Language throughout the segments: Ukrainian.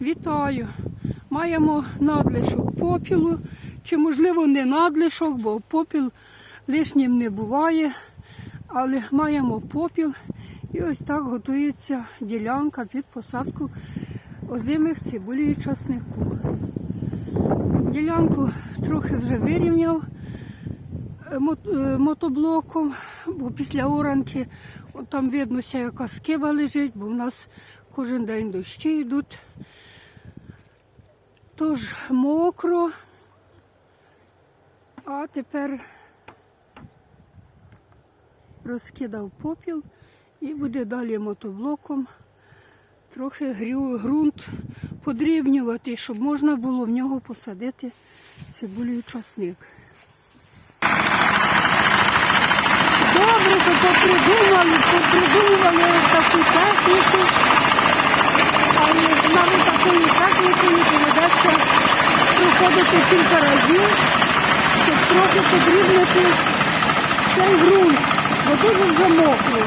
Вітаю! Маємо надлишок попілу, чи можливо не надлишок, бо попіл лишнім не буває, але маємо попіл і ось так готується ділянка під посадку озимих цибулі і часнику. Ділянку трохи вже вирівняв е, е, мотоблоком, бо після оранки там видно, яка скиба лежить, бо в нас кожен день дощі йдуть. Тож мокро. А тепер розкидав попіл і буде далі мотоблоком трохи ґрунт подрібнювати, щоб можна було в нього посадити цибулю і часник. Добре, що попридумали, попридумували таку техніку, але навіть такою технікою доведеться проходити кілька разів, щоб трохи подрібнити цей ґрунт, бо дуже вже мокро.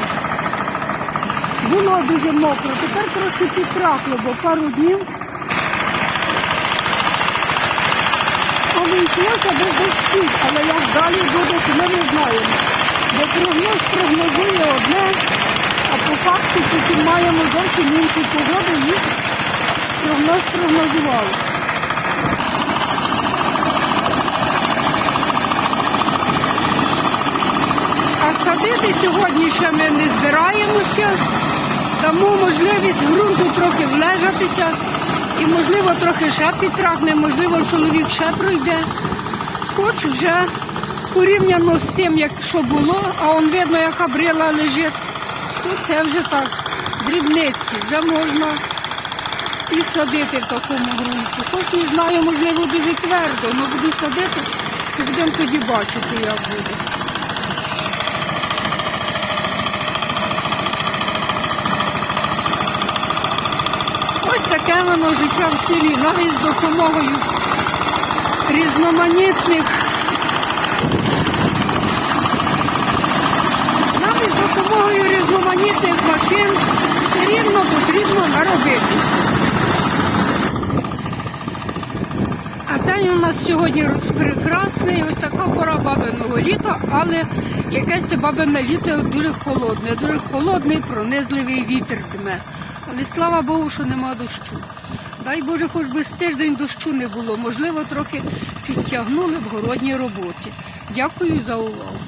Було дуже мокро, тепер трошки підкракло, бо пару днів обійшлося без дощів, але як далі буде, ми не знаємо. Бо прогноз прогнозує одне, а по факту потім маємо зовсім іншу погоду, ніж прогноз прогнозував. А садити сьогодні ще ми не збираємося. Дамо можливість ґрунту трохи влежатися і, можливо, трохи ще підтрахне, можливо, чоловік ще пройде. Хоч вже порівняно з тим, як що було, а он видно, яка брила лежить, то це вже так, дрібниці, вже можна і садити в такому ґрунті. Хоч не знаю, можливо, дуже твердо, але буду садити, то будемо тоді бачити, як буде. Таке воно життя в селі, навіть з допомогою різноманітних, навіть з допомогою різноманітних машин все рівно потрібно наробити. А день у нас сьогодні прекрасний, ось така пора бабиного літа, але якесь те бабине літо дуже холодне, дуже холодний, пронизливий вітер дме. Але слава Богу, що нема дощу. Дай Боже, хоч би з тиждень дощу не було. Можливо, трохи підтягнули в городній роботі. Дякую за увагу.